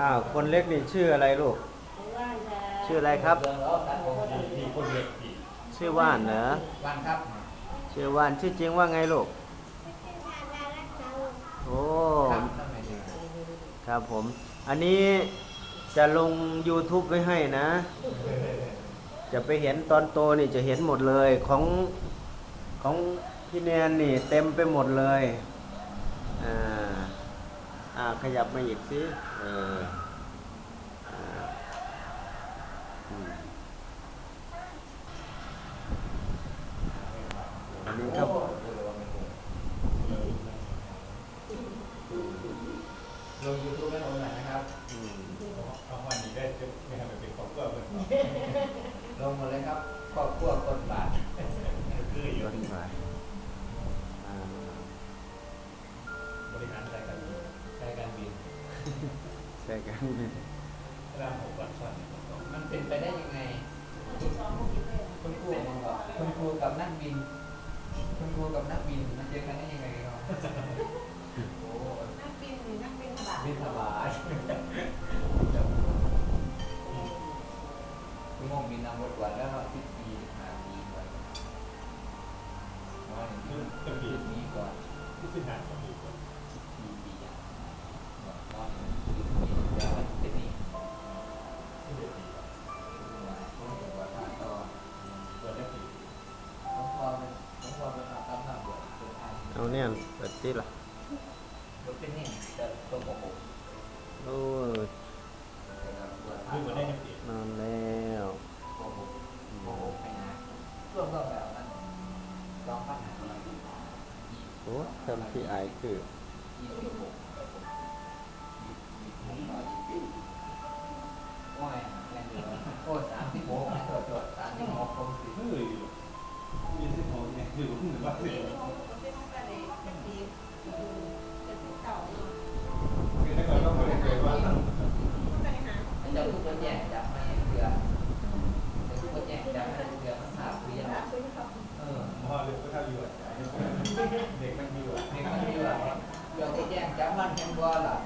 อ้าวคนเล็กนี่ชื่ออะไรลูก ชื่ออะไรครับ ชื่อว่านเหรอวันครับชื่อว่านชื่อจริงว่าไงลูกโอ้ครับผม อันนี้จะลง YouTube ไว้ให้นะ จะไปเห็นตอนโตนี่จะเห็นหมดเลยของของพี่แนนนี่เต็มไปหมดเลย ขยับมาอีกสิเอออ่าอืมอันนี้ครับลงยูทูบให้ผมหน่อยนะครับอืมเอาวันนี้ได้จะไม่ทำเป็นของก็เป็นลงหมดเลยครับครอบครัวกดบาทคืออยู่ กัน รามหกวันสั้นมันเป็นไปได้ยังไง คุณครูบอกคุณครูกับนักบิน คุณครูกับนักบินมันเจอกันได้ยังไงครับโอ้นักบินหรือนักบินบาบินสบายคุณโมงบินนำรถกวนแล้วเราสิบปีหาปีก่อนว่าอย่างนี้ต้องสิดีบปีก่อนที่สิ้นหา Kemudian berarti lah. Ôi. Nó nèo. Ủa, xem khi ai cử. Ôi, 36, แย่ใเด็กบไม่ให้เรือมันมีอหรือปวดาอยู่เด็กมันอยู่เด็กมันอยู่เราได้แยกจับมันกันบ่ล่ะ